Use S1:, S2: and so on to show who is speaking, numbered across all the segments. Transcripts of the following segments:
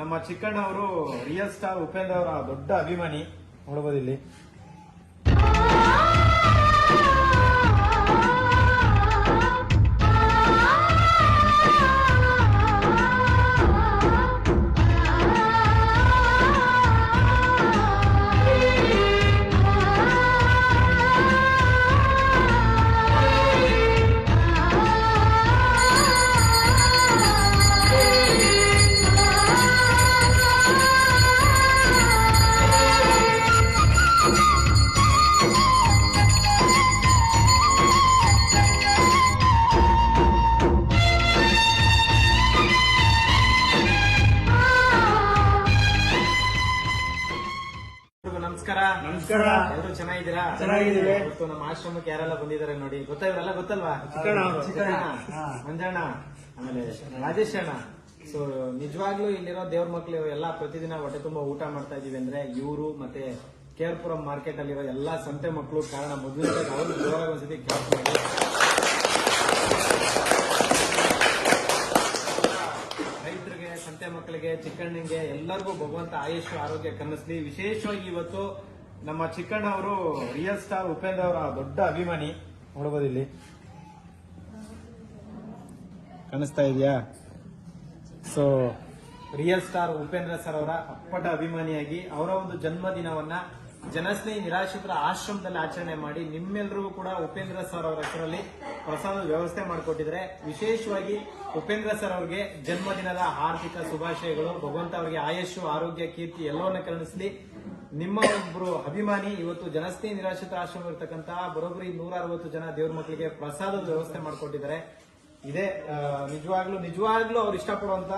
S1: ನಮ್ಮ ಚಿಕ್ಕಣ್ಣವರು real star Upendra ಅವರ ದೊಡ್ಡ ಅಭಿಮಾನಿ. ನೋಡಬಹುದು ಇಲ್ಲಿ. ನಮಸ್ಕಾರ.
S2: ನಮಸ್ಕಾರ.
S1: ಎಲ್ಲರೂ ಚೆನ್ನಾಗಿದ್ದೀರಾ?
S2: ಚೆನ್ನಾಗಿದ್ದೀವಿ.
S1: ಇವತ್ತು ನಮ್ಮ ಆಶ್ರಮಕ್ಕೆ ಯಾರೆಲ್ಲ ಬಂದಿದ್ದಾರೆ ನೋಡಿ. ಗೊತ್ತಾ ಇವರೆಲ್ಲ ಗೊತ್ತಲ್ವಾ?
S2: ಚಿಕ್ಕಣ್ಣ.
S1: ಮಂಜಣ್ಣ ಆಮೇಲೆ ರಾಜೇಶ್ ಅಣ್ಣ. ಸೊ ನಿಜವಾಗ್ಲೂ ಇಲ್ಲಿರೋ ದೇವ್ರ ಮಕ್ಳು ಎಲ್ಲ ಪ್ರತಿದಿನ ಹೊಟ್ಟೆ ತುಂಬಾ ಊಟ ಮಾಡ್ತಾ ಇದೀವಿ ಅಂದ್ರೆ ಇವರು ಮತ್ತೆ ಕೇರ್ಪುರಂ ಮಾರ್ಕೆಟ್ ಅಲ್ಲಿರೋ ಎಲ್ಲಾ ಸಂತೆ ಮಕ್ಕಳು ಕಾರಣ ಮೊದಲು ಅವ್ರು ಜೋರಾಗಿ ಒಂದ್ಸತಿ ಕೆಲಸ ಮಾಡಿ ರೈತರಿಗೆ ಸಂತೆ ಮಕ್ಕಳಿಗೆ ಚಿಕ್ಕಣ್ಣಂಗೆ ಎಲ್ಲರಿಗೂ ಭಗವಂತ ಆಯುಷ್ ಆರೋಗ್ಯ ಕನ್ನಿಸ್ಲಿ ವಿಶೇಷವಾಗಿ ಇವತ್ತು ನಮ್ಮ ಚಿಕ್ಕಣ್ಣ ಅವರು ರಿಯಲ್ ಸ್ಟಾರ್ ಉಪೇಂದ್ರ ಅವರ ದೊಡ್ಡ ಅಭಿಮಾನಿ. ನೋಡಬಹುದು ಕಾಣಿಸ್ತಾ ಇದೆಯಾ? So real star Upendra sir ಅವರ ಅಪ್ಪಟ ಅಭಿಮಾನಿಯಾಗಿ ಅವರ ಒಂದು ಜನ್ಮದಿನವನ್ನ ಜನಸ್ನೇಹಿ ನಿರಾಶ್ರಿತರ ಆಶ್ರಮದಲ್ಲಿ ಆಚರಣೆ ಮಾಡಿ ನಿಮ್ಮೆಲ್ಲರಿಗೂ ಕೂಡ ಉಪೇಂದ್ರ ಸರ್ ಅವರ ಹೆಸರಲ್ಲಿ ಪ್ರಸಾದದ ವ್ಯವಸ್ಥೆ ಮಾಡಿಕೊಟ್ಟಿದ್ರೆ ವಿಶೇಷವಾಗಿ ಉಪೇಂದ್ರ ಸರ್ ಅವರಿಗೆ ಜನ್ಮದಿನದ ಆರ್ಥಿಕ ಶುಭಾಶಯಗಳು. ಭಗವಂತ ಅವರಿಗೆ ಆಯಸ್ಸು, ಆರೋಗ್ಯ, ಕೀರ್ತಿ ಎಲ್ಲವನ್ನ ಕರುಣಿಸಲಿ. ನಿಮ್ಮ ಒಬ್ಬರು ಅಭಿಮಾನಿ, ಇವತ್ತು ಜನಸ್ನೇಹಿ ನಿರಾಶ್ರಿತ ಆಶ್ರಮ ಇರತಕ್ಕಂತಹ ಬರೋಬ್ಬರಿ ನೂರ ಅರವತ್ತು ಜನ ದೇವ್ರ ಮಕ್ಕಳಿಗೆ ಪ್ರಸಾದದ ವ್ಯವಸ್ಥೆ ಮಾಡಿಕೊಟ್ಟಿದ್ದಾರೆ. ಇದೇ ನಿಜವಾಗ್ಲೂ ನಿಜವಾಗ್ಲೂ ಅವ್ರು ಇಷ್ಟಪಡುವಂತ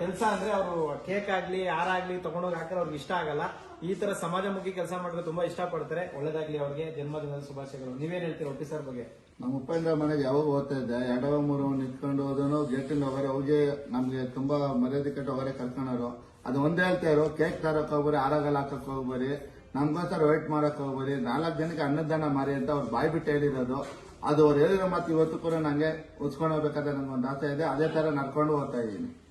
S1: ಕೆಲಸ ಅಂದ್ರೆ ಅವರು ಕೇಕ್ ಆಗ್ಲಿ ಯಾರಾಗ್ಲಿ ತಗೊಂಡೋಗಿ ಹಾಕಿದ್ರೆ ಅವ್ರಿಗೆ ಇಷ್ಟ ಆಗಲ್ಲ. ಈ ತರ ಸಮಾಜಮುಖಿ ಕೆಲಸ ಮಾಡಿದ್ರೆ ತುಂಬಾ ಇಷ್ಟಪಡ್ತಾರೆ. ಒಳ್ಳೇದಾಗ್ಲಿ ಅವ್ರಿಗೆ. ಜನ್ಮದಿನದ ಶುಭಾಶಯಗಳು. ನೀವೇನ್ ಹೇಳ್ತೀರಾ ಒಟ್ಟಿ ಸರ್ ಬಗ್ಗೆ?
S3: ನಮ್ಮ ಉಪೇಂದ್ರ ಮನೆಗೆ ಯಾವಾಗ ಓದ್ತಾ ಇದ್ದೆ ಎರಡವ ಮೂರು ನಿಂತ್ಕೊಂಡು ಹೋದನು ಗೇಟಿಂದ ಅವರೇ ಅವ್ರಿಗೆ ನಮ್ಗೆ ತುಂಬಾ ಮರ್ಯಾದೆ ಕಟ್ಟು ಹೋಗೋರೆ ಕರ್ಕೊಂಡರು ಅದು ಒಂದೇ ಹೇಳ್ತಾ ಇರೋ ಕೇಕ್ ತರಕ್ ಹೋಗ್ಬರಿ ಆರಾಗಲ್ಲ ಹಾಕಕ್ ಹೋಗ್ಬರಿ, ನಮ್ಗೋಸ್ಕರ ವೇಟ್ ಮಾಡಕ್ ಹೋಗ್ಬರಿ, ನಾಲ್ಕು ಜನಕ್ಕೆ ಅನ್ನದಾನ ಮಾರಿ ಅಂತ ಅವ್ರು ಬಾಯ್ ಬಿಟ್ಟು ಹೇಳಿರೋದು. ಅದು ಅವ್ರು ಹೇಳಿರೋ ಮತ್ತೆ ಇವತ್ತು ಕೂಡ ನಂಗೆ ಉಚ್ಕೊಂಡ್ ಹೋಗ್ಬೇಕಾದ್ರೆ ನನ್ಗೊಂದು ಆಸೆ ಇದೆ. ಅದೇ ತರ ನಡ್ಕೊಂಡು ಹೋಗ್ತಾ ಇದ್ದೀನಿ.